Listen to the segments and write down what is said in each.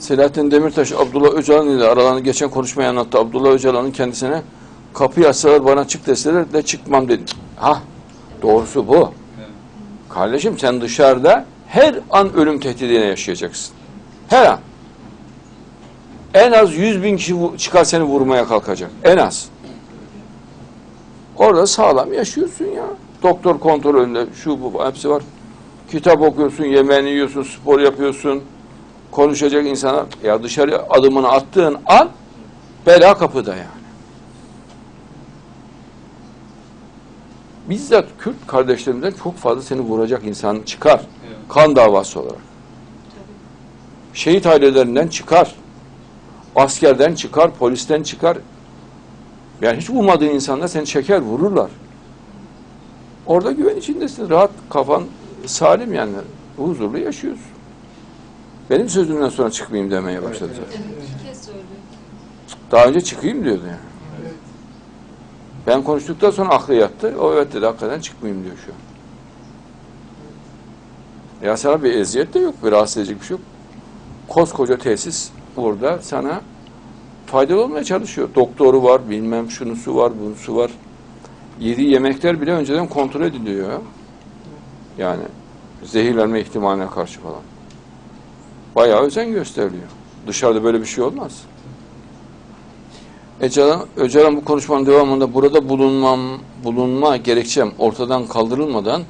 Selahattin Demirtaş, Abdullah Öcalan ile aralarında geçen konuşmayı anlattı. Abdullah Öcalan'ın kendisine kapıyı açsalar bana çık deseler de çıkmam dedi. Ha, doğrusu bu. Kardeşim sen dışarıda her an ölüm tehdidine yaşayacaksın. Her an. En az 100 bin kişi çıkar seni vurmaya kalkacak. En az. Orada sağlam yaşıyorsun ya. Doktor kontrolünde şu bu hepsi var. Kitap okuyorsun, yemeğini yiyorsun, spor yapıyorsun. Konuşacak insana ya dışarı adımını attığın an bela kapıda yani. Bizzat Kürt kardeşlerimden çok fazla seni vuracak insan çıkar. Kan davası olarak. Şehit ailelerinden çıkar. Askerden çıkar, polisten çıkar. Yani hiç ummadığın insanlar seni çeker, vururlar. Orada güven içindesin. Rahat kafan salim yani. Huzurlu yaşıyorsun. Benim sözümden sonra çıkmayayım demeye başladı zaten. İki kez söylüyor. Daha önce çıkayım diyordu yani. Ben konuştuktan sonra aklı yattı. O evet dedi hakikaten çıkmayayım diyor şu an. Ya sana bir eziyet de yok, bir rahatsız edecek bir şey yok. Koskoca tesis burada sana faydalı olmaya çalışıyor. Doktoru var, bilmem şunusu var, bunusu var. Yediği yemekler bile önceden kontrol ediliyor. ya. Yani zehirlenme ihtimaline karşı falan. Bayağı özen gösteriliyor. Dışarıda böyle bir şey olmaz. Öcalan, Öcalan bu konuşmanın devamında burada bulunmam, bulunma gerekçem ortadan kaldırılmadan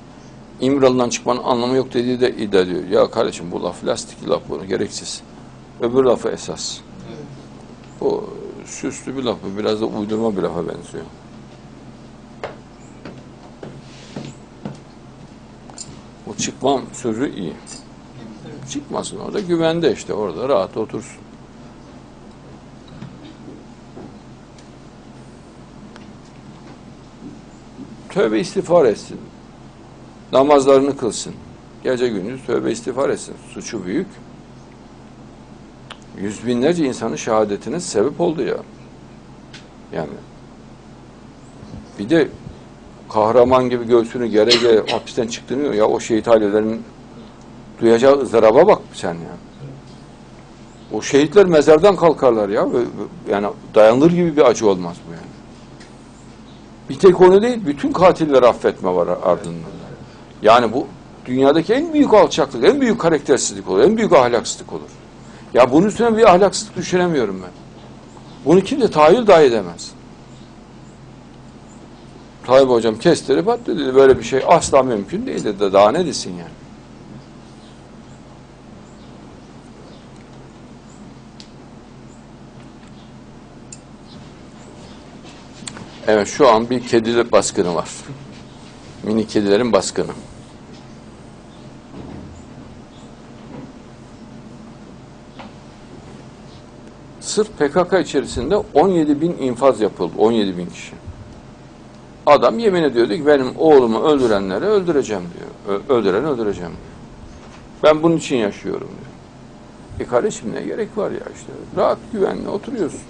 İmralı'dan çıkmanın anlamı yok dediği de iddia ediyor. Ya kardeşim bu laf lastik laf bu gereksiz. Öbür lafı esas. Bu süslü bir laf bu. Biraz da uydurma bir lafa benziyor. Bu çıkmam sözü iyi. Çıkmasın orada güvende işte orada rahat otursun. Tövbe istiğfar etsin. Namazlarını kılsın. Gece gündüz tövbe istiğfar etsin. Suçu büyük. Yüz binlerce insanın şehadetine sebep oldu ya. Yani bir de kahraman gibi göğsünü gere gere hapisten çıktığını ya o şehit ailelerinin duyacağı ızdıraba bak sen ya. O şehitler mezardan kalkarlar ya. Yani dayanılır gibi bir acı olmaz bu yani. Bir tek onu değil, bütün katilleri affetme var ardından. Yani bu dünyadaki en büyük alçaklık, en büyük karaktersizlik olur, en büyük ahlaksızlık olur. Ya bunun üstüne bir ahlaksızlık düşünemiyorum ben. Bunu kimse tahayyül dahi edemez. Tayyip hocam kestirip attı dedi. Böyle bir şey asla mümkün değil dedi. Daha ne desin yani. Evet şu an bir kedi baskını var. Mini kedilerin baskını. Sırf PKK içerisinde 17 bin infaz yapıldı. 17 bin kişi. Adam yemin ediyordu ki benim oğlumu öldürenleri öldüreceğim diyor. Ö- öldüreni öldüreceğim diyor. Ben bunun için yaşıyorum diyor. E kardeşim ne gerek var ya işte. Rahat güvenle oturuyorsun.